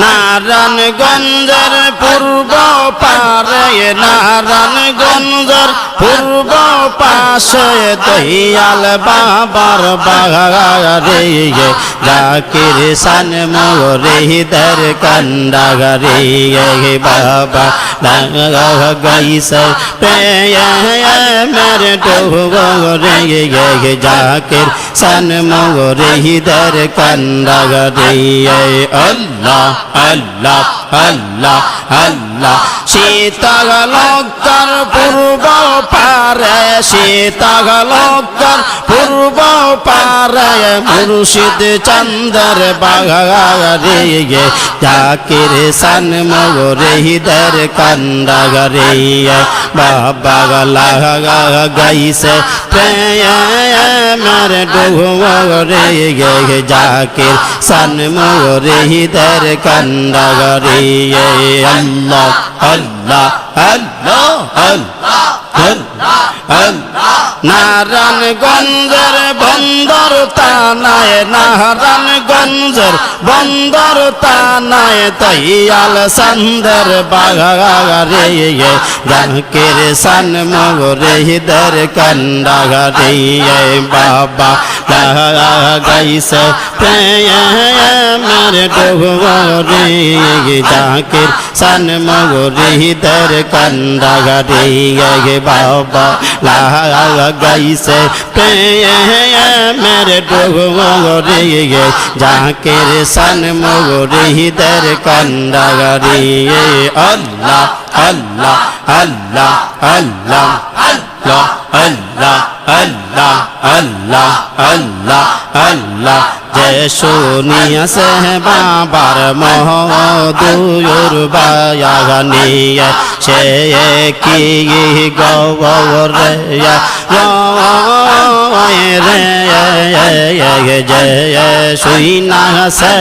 নারায়ণগঞ্জের পূর্ব পারে নারায়ণগঞ্জের পূর্ব পাশে দয়াল বাবার বাগারে জাকির সান মোরে দর কন্দাগরে বাবা গাইছে প্রেমের ডোরে জাকির সান মোরে দর কন্দাগরে আল্লাহ আল্লাহ আল্লাহ আল্লাহ। শীতলকর পূর্ব পারে শীতলকর পূর্ব পারে মুর্শিদ চন্দর বাগারে জাকির সান মগরে হিদর কন্দাগরে বাবা গলা গাইছে প্রেমের ডোরে জাকির সান মগরে হিদর কন্দাগরে আল্লাহ আল্লাহ আল্লাহ আল্লাহ আল্লাহ নারায়ণগঞ্জের বন্দর তানায়, নারায়ণগঞ্জের বন্দর তানায়, তৈয়াল সন্দর বাগারে জাকের সান মগরে, হিদর কন্ডাগরে, বাবা গাইছে প্রেমের सन मगुरी दर कंदा गरी बाबा लाहा गई से मेरे डोगोरी गे जाके रे सन मगुरी दर कंदा गरी अल्लाह अल्लाह अल्लाह अल्लाह अल्लाह। अल्लाह अल्लाह अल्लाह अल्लाह अल्लाह। जय सोनिया से बाबार मोह दूर छे से की गौर रे जय सुना से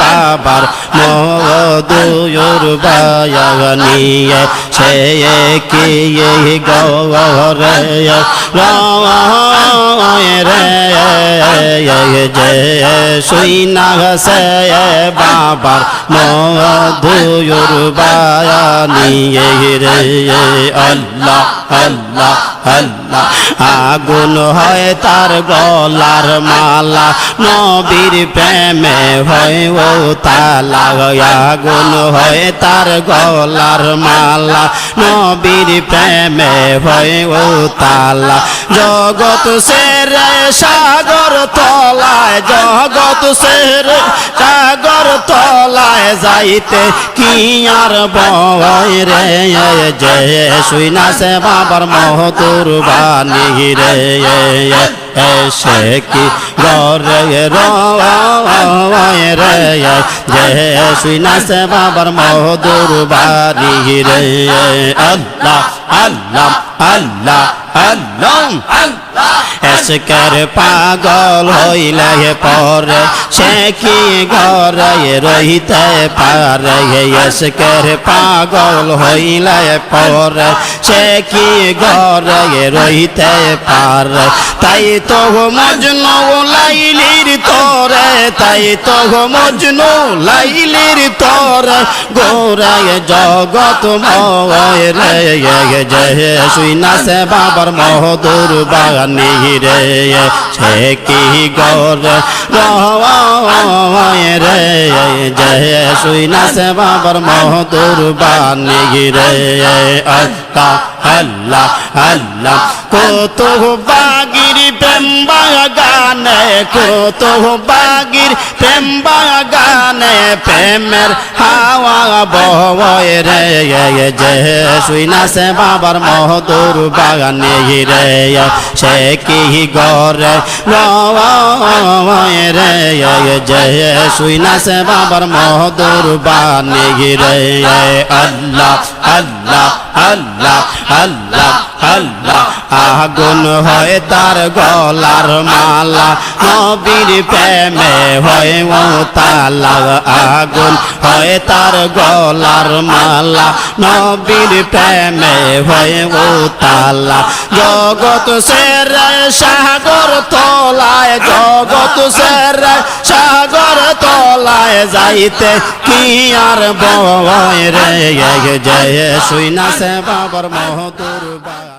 बाबर मोह दूर बयागनीय से की गौर रे রে জয় শুইনা সে বাবার মধুর বায়ানি রে আল্লাহ আল্লাহ আগুন হয় তার গলার মালা, নবীর প্রেমে হয় ও তালা। আগুন হয় তার গলার মালা, নবীর প্রেমে হয় ও তালা। জগৎ সেরে সাগর তলায়, জগৎ সেরে সাগর তলায় যাইতে কি আর বয় রে? যে শুইনা সে বাবার মহতুর বাণী রে এসে কি গরে রয় রে? যে শুইনা সে বাবার মহ দুর্বানি রে আল্লাহ আল্লাহ আল্লাহ আল্লাহ এসকের পাগল হইলে পরে, সে কি ঘরে রহিতে পারে? এসকের পাগল হইলে পরে, সে কি ঘরে রহিতে পারে? তাই তো মজনু লাইলির তোরে, তাই তো মজনু লাইলির তোরে। গোরায় জগত ময় রে জয় শুইনা সে বাবার মহদুর বাগানি রে সে কি গর রয় রে জয় শুইনা সে বাবার মহদুর বানি রে আল্লাহ আল্লাহ আল্লাহ কত বাগির বাগানে কত বাগির প্রেম বাগানে প্রেমের হাওয়া বয় রে যে শুইনা সে বাবার মহদুর বাগানে রে সে কি গরে রয় রে যে শুইনা সে বাবার মহদুর বানি রে আল্লাহ আল্লাহ। আল্লাহ আল্লাহ আল্লাহ, আগুন হয় তার গলার মালা। নবীর প্রেমে হয় ও তালা আগুন হয় তার গলার মালা। নবীর প্রেমে হয় ও তালা জগৎ সেরে সাগর তলায়, জগৎ সেরে সাগর তলায় যাইতে কি আর বয় রে? জয় শুই না সে বাবার মহদুর বা